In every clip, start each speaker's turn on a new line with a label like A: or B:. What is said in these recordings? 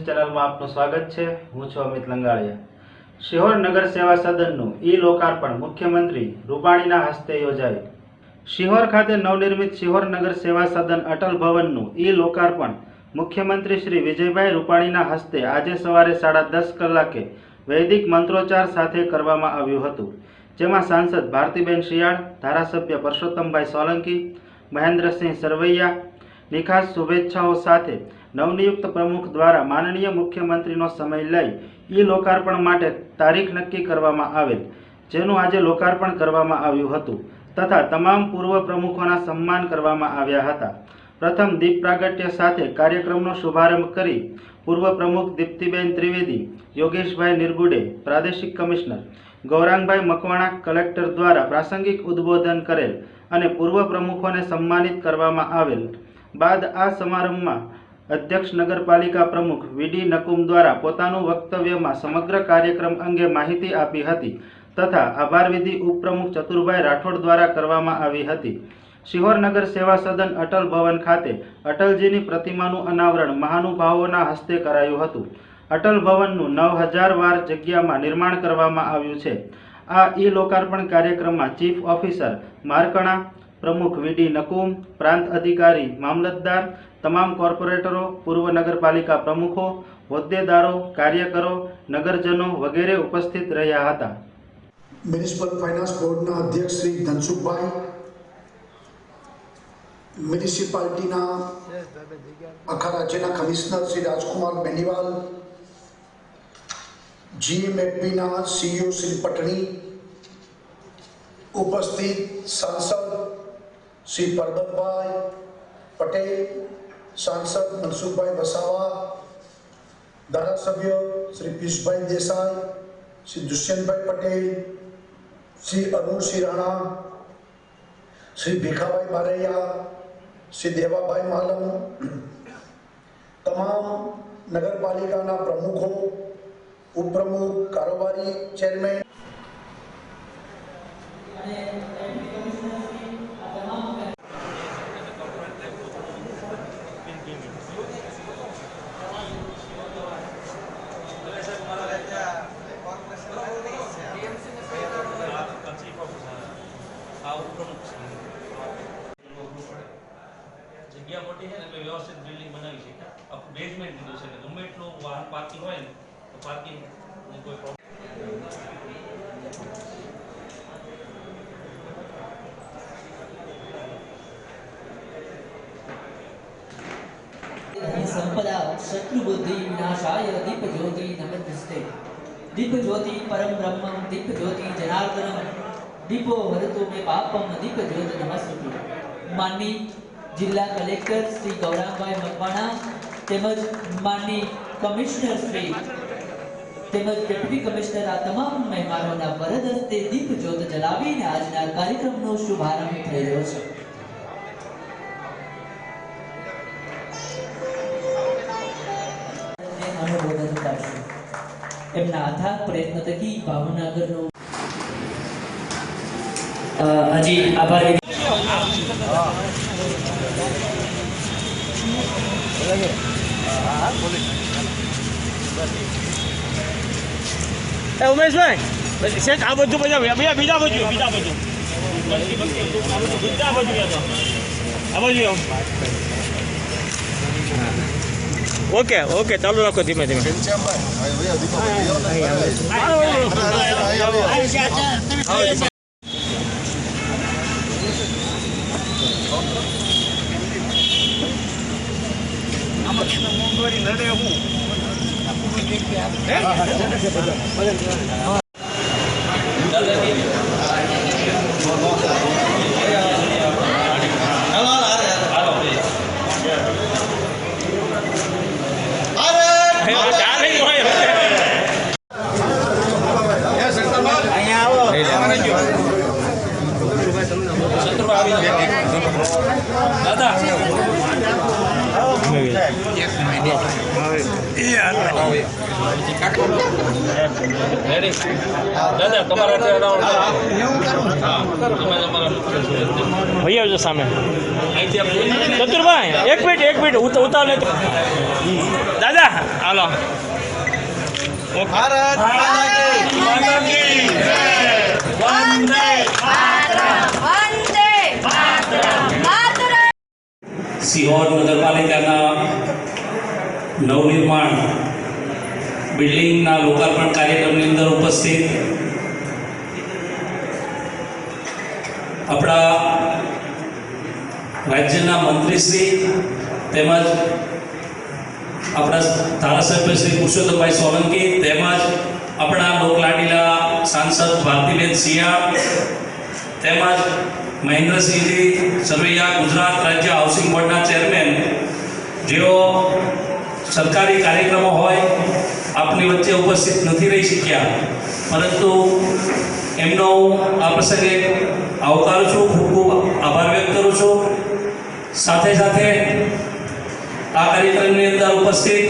A: News ચેનલમાં આપનું સ્વાગત છે. હું છું અમિત લંગાળિયા શિહોર નગર સેવા સદનનું ઈ લોકાર્પણ મુખ્યમંત્રી રૂપાણીના હસ્તે યોજાયું. શિહોર ખાતે નવનિર્મિત શિહોર નગર સેવા સદન અટલ ભવનનું ઈ લોકાર્પણ મુખ્યમંત્રી શ્રી વિજયભાઈ રૂપાણીના હસ્તે આજે સવારે સાડા દસ કલાકે વૈદિક મંત્રોચ્ચાર સાથે કરવામાં આવ્યું હતું. જેમાં સાંસદ ભારતીબેન શિયાળ, ધારાસભ્ય પરસોત્તમભાઈ સોલંકી, મહેન્દ્રસિંહ સરવૈયા, નિખાસ શુભેચ્છાઓ સાથે નવનિયુક્ત પ્રમુખ દ્વારા માનનીય મુખ્યમંત્રીનો સમય લઈ ઈ લોકાર્પણ માટે તારીખ નક્કી કરવામાં આવેલ, જેનું આજે લોકાર્પણ કરવામાં આવ્યું હતું તથા તમામ પૂર્વ પ્રમુખોના સન્માન કરવામાં આવ્યા હતા. પ્રથમ દીપ પ્રાગટ્ય સાથે કાર્યક્રમનો શુભારંભ કરી પૂર્વ પ્રમુખ દીપ્તિબેન ત્રિવેદી, યોગેશભાઈ નિર્ગુડે, પ્રાદેશિક કમિશનર ગૌરાંગભાઈ મકવાણા કલેક્ટર દ્વારા પ્રાસંગિક ઉદ્બોધન કરેલ અને પૂર્વ પ્રમુખોને સન્માનિત કરવામાં આવેલ. બાદ આ સમારંભમાં અધ્યક્ષ નગરપાલિકા પ્રમુખ વીડી નકુમ દ્વારા પોતાનું વક્તવ્યમાં સમગ્ર કાર્યક્રમ અંગે માહિતી આપી હતી તથા આભાર વિધિ ઉપપ્રમુખ ચતુરભાઈ રાઠોડ દ્વારા કરવામાં આવી હતી. શિહોર નગર સેવા સદન અટલ ભવન ખાતે અટલજીની પ્રતિમાનું અનાવરણ મહાનુભાવોના હસ્તે કરાયું હતું. અટલ ભવનનું નવ હજાર વાર જગ્યામાં નિર્માણ કરવામાં આવ્યું છે. આ ઈ લોકાર્પણ કાર્યક્રમમાં ચીફ ઓફિસર માર્કણા, પ્રમુખ વીડી નકુમ, પ્રાંત અધિકારી, મામલતદાર તમામ કોર્પોરેટરો, પૂર્વ નગરપાલિકા પ્રમુખો, હોદ્દેદારો, કાર્યકરો, નગરજનો વગેરે ઉપસ્થિત રહ્યા હતા.
B: મ્યુનિસિપલ ફાઇનાન્સ બોર્ડના અધ્યક્ષ શ્રી ધનસુખભાઈ, મ્યુનિસિપાલિટીના આખા રાજ્યના કમિશનર શ્રી રાજકુમાર બેનીવાલ જીએમએફબીના સીઈઓ શ્રી પટણી, ઉપસ્થિત સાંસદ શ્રી પરબતભાઈ પટેલ સાંસદ મનસુખભાઈ વસાવા ધારાસભ્ય શ્રી પિયુષભાઈ દેસાઈ શ્રી દુષ્યંતભાઈ પટેલ શ્રી અરુણસિંહ રાણા શ્રી ભીખાભાઈ બારૈયા શ્રી દેવાભાઈ માલમ તમામ નગરપાલિકાના પ્રમુખો ઉપપ્રમુખ કારોબારી ચેરમેન
C: જગ્યા ને તો પાર્કિંગ કોઈ પ્રોબ્લેમ
D: धन संपदा शत्रु बुद्धि विनाशाय दीप ज्योति नमस्ते दीप ज्योति परम ब्रह्मम दीप ज्योति जनार्दनम दीपो हरतो मे पापम दीप ज्योति नमस्ते માનની જિલ્લા કલેક્ટર શ્રી ગૌરાંગભાઈ મકવાણા તેમજ માનની કમિશનર શ્રી તેમજ ડેપ્યુટી કમિશનર આ તમામ મહેમાનોના વરદ હસ્તે દીપ જ્યોત જલાવીને આજના કાર્યક્રમનો શુભારંભ થઈ રહ્યો છે. એમના અથાગ પ્રયત્ન થકી ભાવનગરનો હજી આભાર વિધિ
E: એ ઉમેશભાઈ શેઠ આ બધું બધા બીજા બીજા બાજુ બીજા બાજુ બીજા બાજુ આ બાજુ ઓકે ઓકે, ચાલુ રાખો ધીમે ધીમે. ચાલે હોય
C: દાદા દાદા તમારા
E: ભાઈ આવજો સામે. ચતુરભાઈ એક મિનિટ એક મિનિટ ઉતા ઉતાવળ નહીં. દાદા હાલો.
F: વંદે માતરમ.
C: સિહોર નગરપાલિકાના નવનિર્માણ બિલ્ડિંગના લોકાર્પણ કાર્યક્રમની અંદર ઉપસ્થિત. આપણા રાજ્યના મંત્રીશ્રી તેમજ આપણા ધારાસભ્ય શ્રી પુરુષોત્તમભાઈ સોલંકી તેમજ આપણા લોકલાડીલા સાંસદ ભારતીબેન સિંહા તેમજ મહેન્દ્રસિંહજી સરવૈયા, ગુજરાત રાજ્ય હાઉસિંગ બોર્ડના ચેરમેન જેઓ સરકારી કાર્યક્રમો હોય આપની વચ્ચે ઉપસ્થિત નથી રહી શક્યા. પરંતુ એમનો આ પ્રસંગે આવકારું છું, ખૂબ ખૂબ આભાર વ્યક્ત કરું છું. સાથે સાથે આ કાર્યક્રમની અંદર ઉપસ્થિત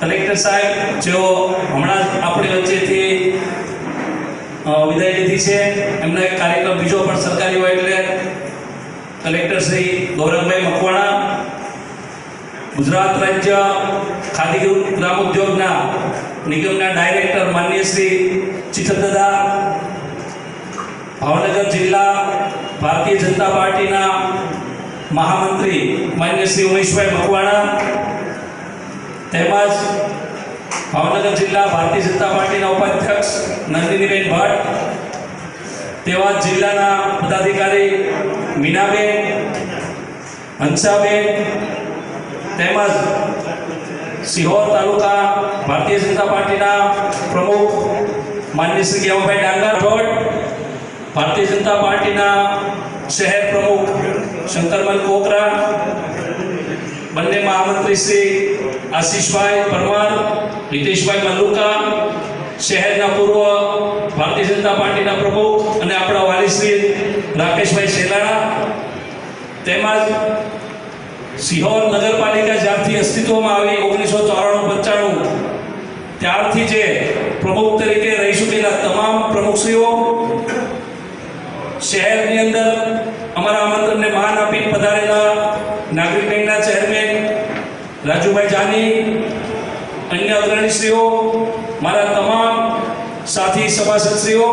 C: કલેક્ટર સાહેબ, જેઓ હમણાં જ આપણી વચ્ચેથી વિદાય લીધી છે. એમનો એક કાર્યક્રમ બીજો પણ સરકારી હોય એટલે કલેક્ટર શ્રી ગૌરવભાઈ મકવાણા, ગુજરાત રાજ્ય ખાદી ગ્રામ ઉદ્યોગના નિગમના ડાયરેક્ટર માન્ય શ્રી ચિત્તદાદા ભાવનગર જિલ્લા ભારતીય જનતા પાર્ટીના મહામંત્રી માન્ય શ્રી ઉમેશભાઈ મકવાણા, તેમજ ભાવનગર જિલ્લા ભારતીય જનતા પાર્ટીના ઉપાધ્યક્ષ નંદિનીબેન ભટ્ટ તેવા જિલ્લાના પદાધિકારી મીનાબેન, હંસાબેન, તેમજ સિહોર તાલુકા ભારતીય જનતા પાર્ટીના પ્રમુખ માનની શ્રી ગેવાભાઈ ડાંગર ભટ્ટ ભારતીય જનતા પાર્ટીના શહેર પ્રમુખ શંકરમલ કોકરા, બંને મહામંત્રી શ્રી આશીષભાઈ પરમાર, હિતેશભાઈ મલ્લુકા, શહેરના પૂર્વ ભારતીય જનતા પાર્ટીના પ્રમુખ અને આપણા વાલી શ્રી રાકેશભાઈ શેલાણા, તેમજ સિહોર નગરપાલિકા જ્યારથી અસ્તિત્વમાં આવી ઓગણીસો ચોરાણું પંચાણું, ત્યારથી જે પ્રમુખ તરીકે રહી ચૂકેલા તમામ પ્રમુખશ્રીઓ, શહેરની અંદર અમારા આમંત્રણને માન આપી પધારેલા નાગરિક બેંકના ચેરમેન રાજુભાઈ જાની, અન્ય અગ્રણીશ્રીઓ, મારા તમામ સાથી સભાસદશ્રીઓ,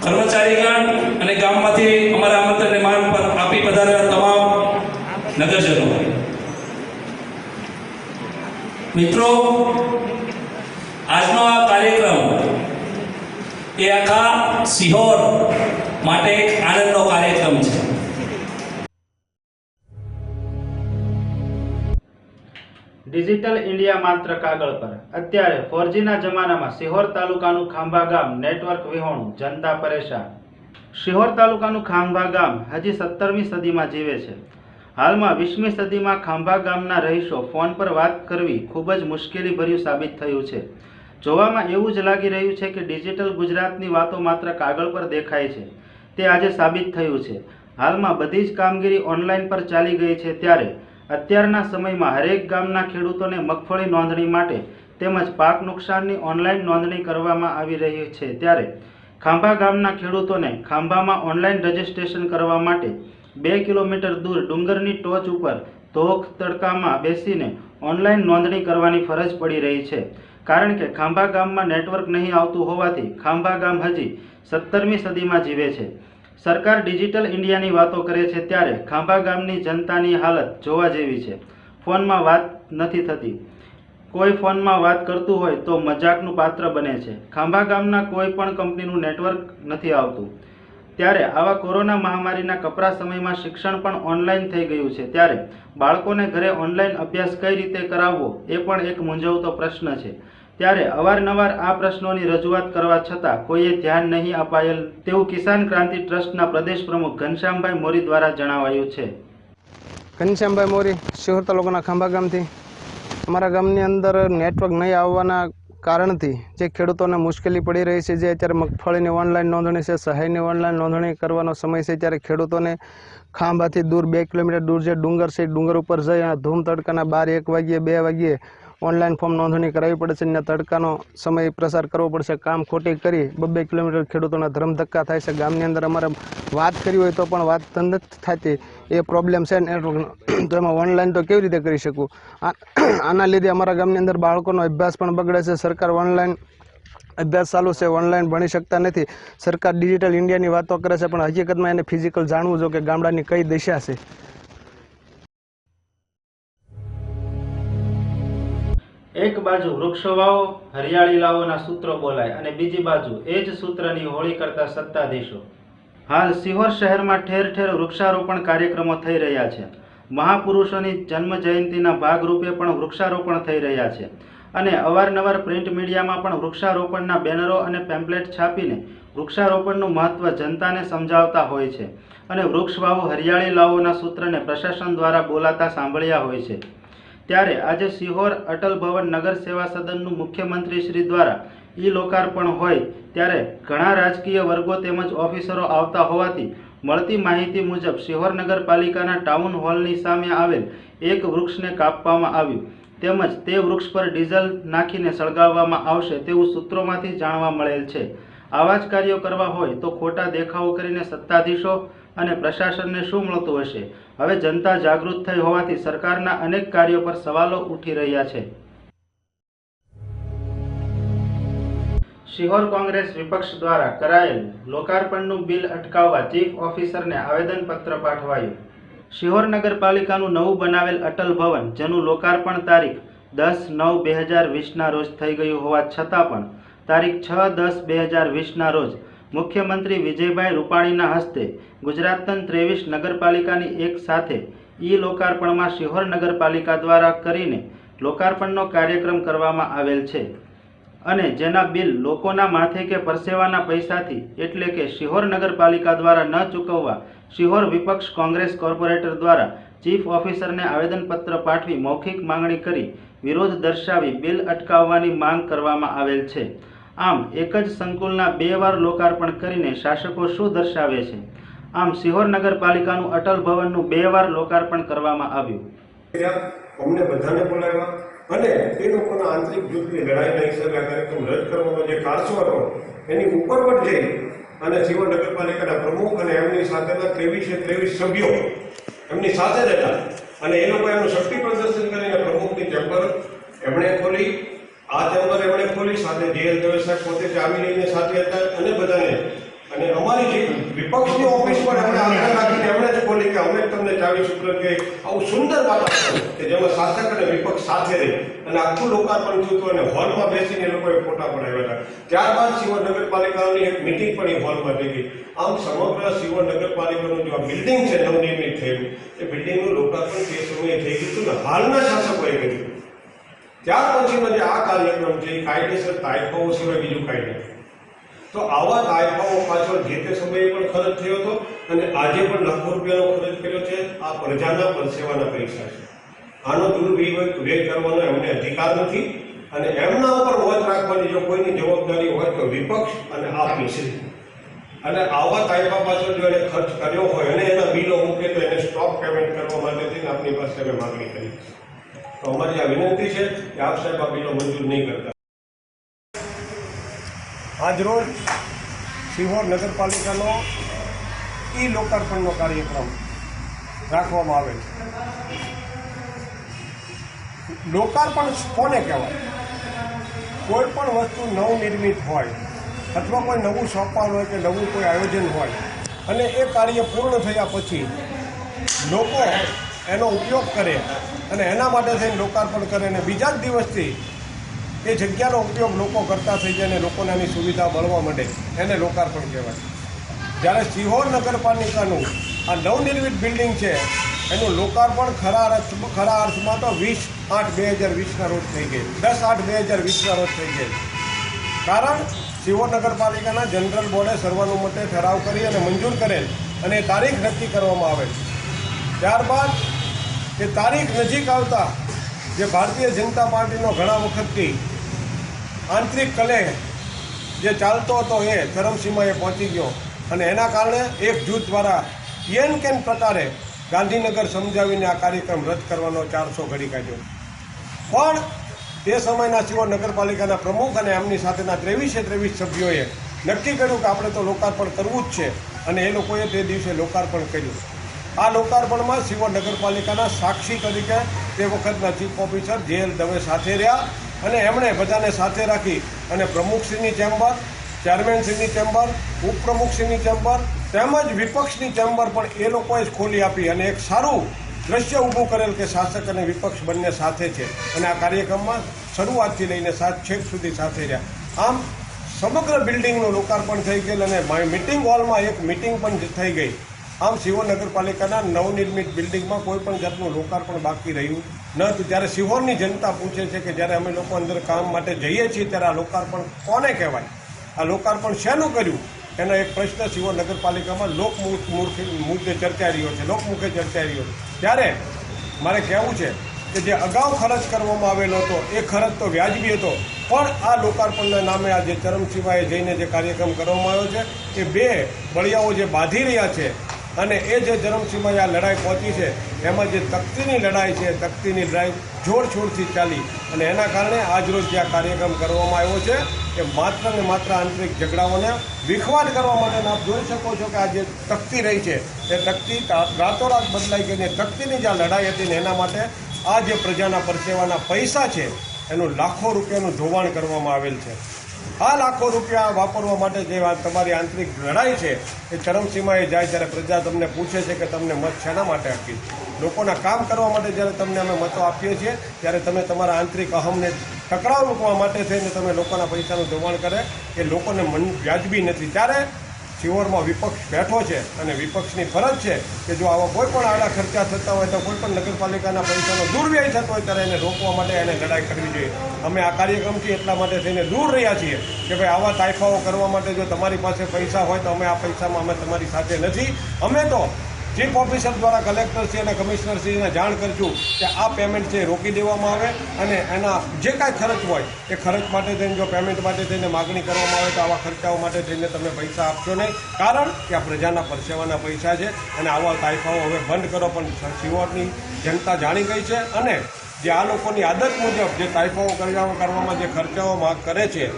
C: કર્મચારીગણ અને ગામમાંથી અમારા આમંત્રણને માન આપી પધારેલા તમામ નગરજનો મિત્રો, આજનો આ કાર્યક્રમ એ આખા સિહોર માટે એક આનંદનો કાર્યક્રમ છે.
A: ડિજિટલ ઇન્ડિયા માત્ર કાગળ પર. અત્યારે ફોરજીના જમાનામાં સિહોર તાલુકાનું ખાંભા ગામ નેટવર્ક વિહોણું, જનતા પરેશાન. સિહોર તાલુકાનું ખાંભા ગામ હજી સત્તરમી સદીમાં જીવે છે. હાલમાં વીસમી સદીમાં ખાંભા ગામના રહીશો ફોન પર વાત કરવી ખૂબ જ મુશ્કેલીભર્યું સાબિત થયું છે. જોવામાં એવું જ લાગી રહ્યું છે કે ડિજિટલ ગુજરાતની વાતો માત્ર કાગળ પર દેખાય છે. તે આજે સાબિત થયું છે. હાલમાં બધી જ કામગીરી ઓનલાઈન પર ચાલી ગઈ છે ત્યારે અત્યારના સમયમાં હરેક ગામના ખેડૂતોને મગફળી નોંધણી માટે તેમજ પાક નુકસાનની ઓનલાઈન નોંધણી કરવામાં આવી રહી છે ત્યારે ખાંભા ગામના ખેડૂતોને ખાંભામાં ઓનલાઈન રજીસ્ટ્રેશન કરવા માટે બે કિલોમીટર દૂર ડુંગરની ટોચ ઉપર ધોખ તડકામાં બેસીને ઓનલાઈન નોંધણી કરવાની ફરજ પડી રહી છે. કારણ કે ખાંભા ગામમાં નેટવર્ક નહીં આવતું હોવાથી ખાંભા ગામ હજી સત્તરમી સદીમાં જીવે છે. સરકાર ડિજિટલ ઇન્ડિયાની વાતો કરે છે ત્યારે ખાંભા ગામની જનતાની હાલત જોવા જેવી છે. ફોનમાં વાત નથી થતી. કોઈ ફોનમાં વાત કરતું હોય તો મજાકનું પાત્ર બને છે. ખાંભા ગામના કોઈ પણ કંપનીનું નેટવર્ક નથી આવતું. ત્યારે આવા કોરોના મહામારીના કપરા સમયમાં શિક્ષણ પણ ઓનલાઈન થઈ ગયું છે. ત્યારે બાળકોને ઘરે ઓનલાઈન અભ્યાસ કઈ રીતે કરાવવો એ પણ એક મૂંઝવતો પ્રશ્ન છે. ત્યારે અવારનવાર આ પ્રશ્નોની રજૂઆત કરવા છતાં કોઈએ ધ્યાન નહીં અપાયેલ તેવું કિસાન ક્રાંતિ ટ્રસ્ટના પ્રદેશ પ્રમુખ ઘનશ્યામભાઈ મોરી દ્વારા જણાવાયું છે.
G: ઘનશ્યામભાઈ મોરી શિહોર તાલુકાના ખાંભા ગામથી. અમારા ગામની અંદર નેટવર્ક નહીં આવવાના કારણથી જે ખેડૂતોને મુશ્કેલી પડી રહી છે, જે અત્યારે મગફળીની ઓનલાઈન નોંધણી છે, સહાયની ઓનલાઈન નોંધણી કરવાનો સમય છે, ત્યારે ખેડૂતોને ખાંભાથી દૂર બે કિલોમીટર દૂર જે ડુંગર છે ડુંગર ઉપર જઈ ધૂમ તડકાના બાર એક વાગ્યે, બે વાગ્યે ઓનલાઈન ફોર્મ નોંધણી કરાવવી પડશે ને તડકાનો સમય પ્રસાર કરવો પડશે. કામ ખોટી કરી બબ્બે કિલોમીટર ખેડૂતોના ધરમ ધક્કા થાય છે. ગામની અંદર અમારે વાત કરી હોય તો પણ વાત નથી થતી. એ પ્રોબ્લેમ છે નેટવર્કનો તો એમાં ઓનલાઈન તો કેવી રીતે કરી શકું? આના લીધે અમારા ગામની અંદર બાળકોનો અભ્યાસ પણ બગડે છે. સરકાર ઓનલાઈન અભ્યાસ ચાલુ છે. ઓનલાઈન ભણી શકતા નથી. સરકાર ડિજિટલ ઇન્ડિયાની વાતો કરે છે, પણ હકીકતમાં એને ફિઝિકલ જાણવું જો કે ગામડાની કઈ દિશા છે.
A: એક બાજુ વૃક્ષો વાવો હરિયાળી લાવોના સૂત્રો બોલાય અને બીજી બાજુ એ જ સૂત્રની હોળી કરતા સત્તાધીશો. હાલ સિહોર શહેરમાં ઠેર ઠેર વૃક્ષારોપણ કાર્યક્રમો થઈ રહ્યા છે. મહાપુરુષોની જન્મ જયંતિના ભાગરૂપે પણ વૃક્ષારોપણ થઈ રહ્યા છે. અને અવારનવાર પ્રિન્ટ મીડિયામાં પણ વૃક્ષારોપણના બેનરો અને પેમ્પલેટ છાપીને વૃક્ષારોપણનું મહત્વ જનતાને સમજાવતા હોય છે. અને વૃક્ષ વાવો હરિયાળી લાવોના સૂત્રને પ્રશાસન દ્વારા બોલાતા સાંભળ્યા હોય છે. ત્યારે આજે સિહોર અટલ ભવન નગર સેવા સદનનું મુખ્યમંત્રી શ્રી દ્વારા ઈ લોકાર્પણ હોય ત્યારે ઘણા રાજકીય વર્ગો તેમજ ઓફિસરો આવતા હોવાથી મળતી માહિતી મુજબ સિહોર નગરપાલિકાના ટાઉન હોલની સામે આવેલ એક વૃક્ષને કાપવામાં આવ્યું. તેમજ તે વૃક્ષ પર ડીઝલ નાખીને સળગાવવામાં આવશે તેવું સૂત્રોમાંથી જાણવા મળેલ છે. આવા જ કાર્યો કરવા હોય તો ખોટા દેખાવો કરીને સત્તાધીશો અને પ્રશાસનને શું મળતું હશે? હવે જનતા જાગૃત થઈ હોવાથી સરકારના અનેક કાર્યો પર સવાલો ઉઠી રહ્યા છે. શિહોર કોંગ્રેસ વિપક્ષ દ્વારા કરાયેલ લોકાર્પણનું બિલ અટકાવવા ચીફ ઓફિસરને આવેદનપત્ર પાઠવાયું. શિહોર નગરપાલિકાનું નવું બનાવેલ અટલ ભવન, જેનું લોકાર્પણ તારીખ દસ નવ બે હજાર વીસના રોજ થઈ ગયું હોવા છતાં પણ, તારીખ છ દસ બે હજાર વીસના રોજ મુખ્યમંત્રી વિજયભાઈ રૂપાણીના હસ્તે ગુજરાતન ત્રેવીસ નગરપાલિકાની એક સાથે ઈ લોકાર્પણમાં શિહોર નગરપાલિકા દ્વારા કરીને લોકાર્પણનો કાર્યક્રમ કરવામાં આવેલ છે. અને જેના બિલ લોકોના માથે કે પરસેવાના પૈસાથી એટલે કે શિહોર નગરપાલિકા દ્વારા ન ચૂકવવા શિહોર વિપક્ષ કોંગ્રેસ કોર્પોરેટર દ્વારા ચીફ ઓફિસરને આવેદનપત્ર પાઠવી મૌખિક માંગણી કરી વિરોધ દર્શાવી બિલ અટકાવવાની માંગ કરવામાં આવેલ છે. આમ, એક જ સંકુલના બે વાર લોકાર્પણ કરીને શાસકો શું દર્શાવે છે? આમ, સિહોર નગરપાલિકાનું અટલ ભવનનું બે વાર લોકાર્પણ કરવામાં આવ્યું.
H: અમને બધાને બોલાવ્યા અને તે લોકોના આંતરિક જૂથની લડાઈ લઈ આ કાર્યક્રમ રદ કરવાનો જે કારસો હતો, એની ઉપરવટ જઈ અને સિહોર નગરપાલિકાના પ્રમુખ અને એમની સાથેના ત્રેવીસે ત્રેવીસ સભ્યો એમની સાથે જ હતા અને એ લોકો એનું શક્તિ પ્રદર્શન કરીને પ્રમુખની ચેમ્બર એમણે ખોલી આ ચેમ્બર એમણે ખોલી સાથે જેએલ દવે સાહેબ પોતે ચાવી લઈને સાથે હતા અને બધાને. અને અમારી જે વિપક્ષની ઓફિસ પણ એમણે આગળ રાખીને એમણે જ ખોલી કે અમે તમને ચાવી શુક્ર કે આવું સુંદર વાતાવરણ કે જેમાં શાસક અને વિપક્ષ સાથે રહી. અને આખું લોકાર્પણ થયું હતું અને હોલમાં બેસીને એ લોકોએ ફોટા પડાવ્યા હતા. ત્યારબાદ શિવર નગરપાલિકાની એક મિટિંગ પણ એ હોલમાં થઈ ગઈ. આમ સમગ્ર શિવર નગરપાલિકાનું જે બિલ્ડિંગ છે, નવનિર્મિત થયેલું, એ બિલ્ડિંગનું લોકાર્પણ તે સમયે થઈ ગયું હતું ને હાલના શાસકોએ કર્યું. ત્યાર પછીનો જે આ કાર્યક્રમ છે એ કાયદેસર તાયફાઓ સિવાય બીજું કાંઈ નથી. તો આવા તાયફાઓ પાછળ જે તે સમયે પણ ખર્ચ થયો હતો અને આજે પણ લાખો રૂપિયાનો ખર્ચ કર્યો છે. આ પ્રજાના પરસેવાના પૈસા છે. આનો દુરુપયોગ કરવાનો એમને અધિકાર નથી અને એમના ઉપર વોચ રાખવાની જો કોઈની જવાબદારી હોય તો વિપક્ષ અને આ મિશ્રિત અને આવા તાયફા પાછળ જો એને ખર્ચ કર્યો હોય અને એના બિલો મૂકે તો એને સ્ટોપ પેમેન્ટ કરવા માટે થઈને આપની પાસે અમે માગણી કરી. તો અમારી આ વિનંતી છે કે આપ સાહેબ આ બિલો મંજૂર નહીં કરતા. આજરોજ સિહોર નગરપાલિકાનો ઈ લોકાર્પણનો કાર્યક્રમ રાખવામાં આવે છે. લોકાર્પણ કોને કહેવાય? કોઈ પણ વસ્તુ નવનિર્મિત હોય અથવા કોઈ નવું સોંપવાનું હોય કે નવું કોઈ આયોજન હોય અને એ કાર્ય પૂર્ણ થયા પછી લોકો એનો ઉપયોગ કરે અને એના માટે થઈને લોકાર્પણ કરે અને બીજા જ દિવસથી એ જગ્યાનો ઉપયોગ લોકો કરતા થઈ જાય અને લોકોને એની સુવિધા મળવા માંડે એને લોકાર્પણ કહેવાય. જ્યારે સિહોર નગરપાલિકાનું આ નવનિર્મિત બિલ્ડિંગ છે, એનું લોકાર્પણ ખરા અર્થ ખરા અર્થમાં તો વીસ આઠ બે હજાર વીસના રોજ થઈ ગઈ. દસ આઠ બે હજાર વીસના રોજ થઈ ગઈ. કારણ સિહોર નગરપાલિકાના જનરલ બોર્ડે સર્વાનુમતે ઠરાવ કરી અને મંજૂર કરેલ અને તારીખ નક્કી કરવામાં આવે ત્યારબાદ એ તારીખ નજીક આવતા જે ભારતીય જનતા પાર્ટીનો ઘણા વખતથી આંતરિક કલેહ જે ચાલતો હતો એ ચરમસીમાએ પહોંચી ગયો. અને એના કારણે એક જૂથ દ્વારા કેન કેન પ્રકારે ગાંધીનગર સમજાવીને આ કાર્યક્રમ રદ કરવાનો ચારસો ઘડી કાઢ્યો. પણ તે સમયના સિવાય નગરપાલિકાના પ્રમુખ અને એમની સાથેના ત્રેવીસે ત્રેવીસ સભ્યોએ નક્કી કર્યું કે આપણે તો લોકાર્પણ કરવું જ છે. અને એ લોકોએ તે દિવસે લોકાર્પણ કર્યું. આ લોકાર્પણમાં શિવ નગરપાલિકાના સાક્ષી તરીકે તે વખતના ચીફ ઓફિસર જે દવે સાથે રહ્યા અને એમણે બધાને સાથે રાખી અને પ્રમુખશ્રીની ચેમ્બર, ચેરમેનશ્રીની ચેમ્બર, ઉપપ્રમુખશ્રીની ચેમ્બર તેમજ વિપક્ષની ચેમ્બર પણ એ લોકોએ ખોલી આપી અને એક સારું દ્રશ્ય ઊભું કરેલ કે શાસક અને વિપક્ષ બંને સાથે છે અને આ કાર્યક્રમમાં શરૂઆતથી લઈને સાત છેક સુધી સાથે રહ્યા. આમ સમગ્ર બિલ્ડિંગનું લોકાર્પણ થઈ ગયેલ અને મિટિંગ હોલમાં એક મિટિંગ પણ થઈ ગઈ. આમ સિહોર નગરપાલિકાના નવનિર્મિત બિલ્ડિંગમાં કોઈ પણ જાતનું લોકાર્પણ બાકી રહ્યું ન હતું. ત્યારે સિહોરની જનતા પૂછે છે કે જ્યારે અમે લોકો અંદર કામ માટે જઈએ છીએ ત્યારે આ લોકાર્પણ કોને કહેવાય? આ લોકાર્પણ શેનું કર્યું? એનો એક પ્રશ્ન સિહોર નગરપાલિકામાં લોકમુખ મુદ્દે ચર્ચાઈ રહ્યો છે. લોકમુખે ચર્ચાઈ રહ્યો છે. ત્યારે મારે કહેવું છે કે જે અગાઉ ખર્ચ કરવામાં આવેલો હતો, એ ખર્ચ તો વ્યાજબી હતો, પણ આ લોકાર્પણના નામે આ જે ચરમસીમાએ જઈને જે કાર્યક્રમ કરવામાં આવ્યો છે, એ બે બળિયાઓ જે બાંધી રહ્યા છે અને એ જે ચરમસીમાએ આ લડાઈ પહોંચી છે, એમાં જે તકતીની લડાઈ છે, તકતીની લડાઈ જોરશોરથી ચાલી અને એના કારણે આજરોજ જે આ કાર્યક્રમ કરવામાં આવ્યો છે, એ માત્ર ને માત્ર આંતરિક ઝઘડાઓને વિખવાદ કરવા માટે આપ જોઈ શકો છો કે આ જે તકતી રહી છે, એ તકતી રાતોરાત બદલાઈ ગઈ ને તકતીની જે આ લડાઈ હતી ને એના માટે આ જે પ્રજાના પરસેવાના પૈસા છે, એનું લાખો રૂપિયાનું ધોવાણ કરવામાં આવેલ છે. આ લાખો રૂપિયા વાપરવા માટે જે તમારી આંતરિક લડાઈ છે, એ ચરમસીમાએ જાય ત્યારે પ્રજા તમને પૂછે છે કે તમને મત શેના માટે આપી લોકોના કામ કરવા માટે જ્યારે તમને અમે મતો આપીએ છીએ, ત્યારે તમે તમારા આંતરિક અહમને ટકરાવ મૂકવા માટે થઈને તમે લોકોના પૈસાનું ધોવાણ કરે. એ લોકોને મન વ્યાજબી નથી. ત્યારે શિહોરમાં વિપક્ષ બેઠો છે અને વિપક્ષની ફરજ છે કે જો આવા કોઈ પણ આડા ખર્ચા થતા હોય તો કોઈ પણ નગરપાલિકાના પૈસાનો દુર્વ્યય થતો હોય ત્યારે એને રોકવા માટે એને લડાઈ કરવી જોઈએ. અમે આ કાર્યક્રમથી એટલા માટે થઈને દૂર રહ્યા છીએ કે ભાઈ આવા તાઇફાઓ કરવા માટે જો તમારી પાસે પૈસા હોય તો અમે આ પૈસામાં અમે તમારી સાથે નથી. અમે તો ચીફ ઓફિસર દ્વારા કલેક્ટરશ્રી અને કમિશનરશ્રીને જાણ કરશું કે આ પેમેન્ટ છે રોકી દેવામાં આવે અને એના જે કાંઈ ખર્ચ હોય એ ખર્ચ માટે થઈને જો પેમેન્ટ માટે થઈને માગણી કરવામાં આવે તો આવા ખર્ચાઓ માટે થઈને તમે પૈસા આપશો નહીં. કારણ કે આ પ્રજાના પરસેવાના પૈસા છે અને આવા તાઇફાઓ હવે બંધ કરો, પણ શિવોરની જનતા જાણી ગઈ છે અને જે આ લોકોની આદત મુજબ જે તાઇફાઓ કરવા કરવામાં જે ખર્ચાઓ માગ કરે છે,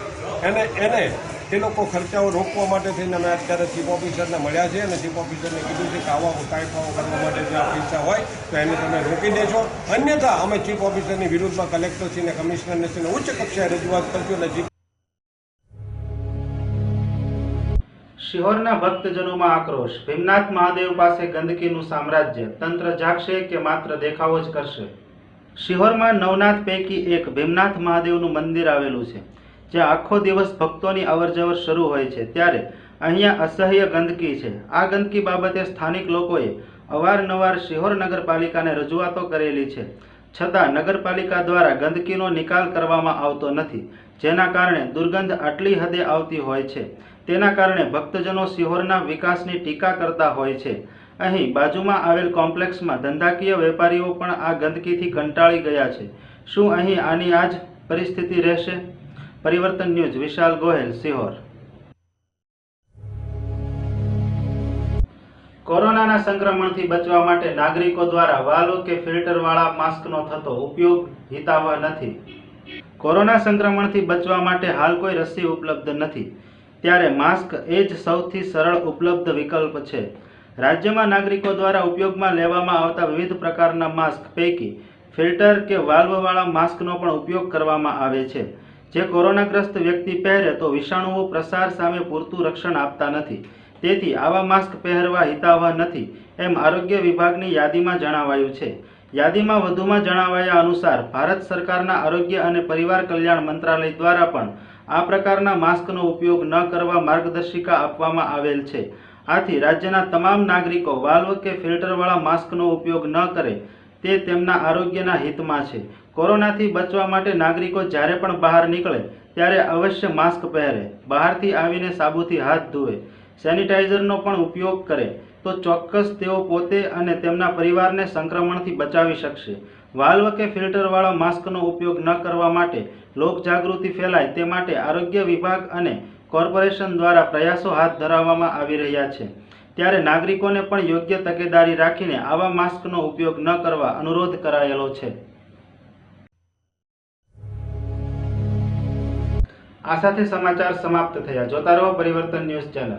H: એને એને એ લોકો ખર્ચાઓ રોકવા માટે થઈને અમે અત્યારે ચીફ ઓફિસરને મળ્યા છે અને ચીફ ઓફિસરને કીધું છે કે આવા તાઇફાઓ કરવા માટે જે આ પૈસા હોય, તો એને તમે રોકી દેશો અન્યથા અમે ચીફ ઓફિસરની વિરુદ્ધમાં કલેક્ટરશ્રીને કમિશનરશ્રીને ઉચ્ચ કક્ષાએ રજૂઆત કરશું અને
A: શિહોરના ભક્તજનોમાં આક્રોશ. ભીમનાથ મહાદેવ પાસે ગંદકીનું સામ્રાજ્ય. તંત્ર જાગશે કે માત્ર દેખાવો જ કરશે? શિહોરમાં નવનાથ પૈકી એક ભીમનાથ મહાદેવનું મંદિર આવેલું છે. જ્યાં આખો દિવસ ભક્તોની અવરજવર શરૂ હોય છે. ત્યારે અહીંયા અસહ્ય ગંદકી છે. આ ગંદકી બાબતે સ્થાનિક લોકોએ અવારનવાર શિહોર નગરપાલિકાને રજૂઆતો કરેલી છે. છતાં નગરપાલિકા દ્વારા ગંદકીનો નિકાલ કરવામાં આવતો નથી, જેના કારણે દુર્ગંધ આટલી હદે આવતી હોય છે. તેના કારણે ભક્તજનો શિહોરના વિકાસની ટીકા કરતા હોય છે. અહીં બાજુમાં આવેલ કોમ્પ્લેક્સમાં ધંધાકીય વેપારીઓ પણ આ ગંદકીથી કંટાળી ગયા છે. શું અહીં આની આ જ પરિસ્થિતિ રહેશે? પરિવર્તન ન્યૂઝ, વિશાલ ગોહેલ, સિહોર. કોરોનાના સંક્રમણથી બચવા માટે નાગરિકો દ્વારા વાલો કે ફિલ્ટરવાળા માસ્કનો થતો ઉપયોગ હિતાવહ નથી. કોરોના સંક્રમણથી બચવા માટે હાલ કોઈ રસી ઉપલબ્ધ નથી. ત્યારે માસ્ક એ જ સૌથી સરળ ઉપલબ્ધ વિકલ્પ છે. રાજ્યમાં નાગરિકો દ્વારા ઉપયોગમાં લેવામાં આવતા વિવિધ પ્રકારના માસ્ક પૈકી ફિલ્ટર કે વાલ્વવાળા માસ્કનો પણ ઉપયોગ કરવામાં આવે છે. જે કોરોનાગ્રસ્ત વ્યક્તિ પહેરે તો વિષાણુઓ પ્રસાર સામે પૂરતું રક્ષણ આપતા નથી. તેથી આવા માસ્ક પહેરવા હિતાવહ નથી એમ આરોગ્ય વિભાગની યાદીમાં જણાવાયું છે. યાદીમાં વધુમાં જણાવાયા અનુસાર ભારત સરકારના આરોગ્ય અને પરિવાર કલ્યાણ મંત્રાલય દ્વારા પણ આ પ્રકારના માસ્કનો ઉપયોગ ન કરવા માર્ગદર્શિકા આપવામાં આવેલ છે. આથી રાજ્યના તમામ નાગરિકો વાલ્વ કે ફિલ્ટરવાળા માસ્કનો ઉપયોગ ન કરે તે તેમના આરોગ્યના હિતમાં છે. કોરોનાથી બચવા માટે નાગરિકો જ્યારે પણ બહાર નીકળે, ત્યારે અવશ્ય માસ્ક પહેરે, બહારથી આવીને સાબુથી હાથ ધોવે સેનિટાઈઝરનો પણ ઉપયોગ કરે, તો ચોક્કસ તેઓ પોતે અને તેમના પરિવારને સંક્રમણથી બચાવી શકશે. વાલ્વ કે ફિલ્ટરવાળા માસ્કનો ઉપયોગ ન કરવા માટે લોકજાગૃતિ ફેલાય તે માટે આરોગ્ય વિભાગ અને કોર્પોરેશન દ્વારા પ્રયાસો હાથ ધરવામાં આવી રહ્યા છે. ત્યારે નાગરિકોને પણ યોગ્ય તકેદારી રાખીને આવા માસ્કનો ઉપયોગ ન કરવા અનુરોધ કરાયેલો છે. આ સાથે સમાચાર સમાપ્ત થયા. જોતા રહો પરિવર્તન ન્યૂઝ ચેનલ.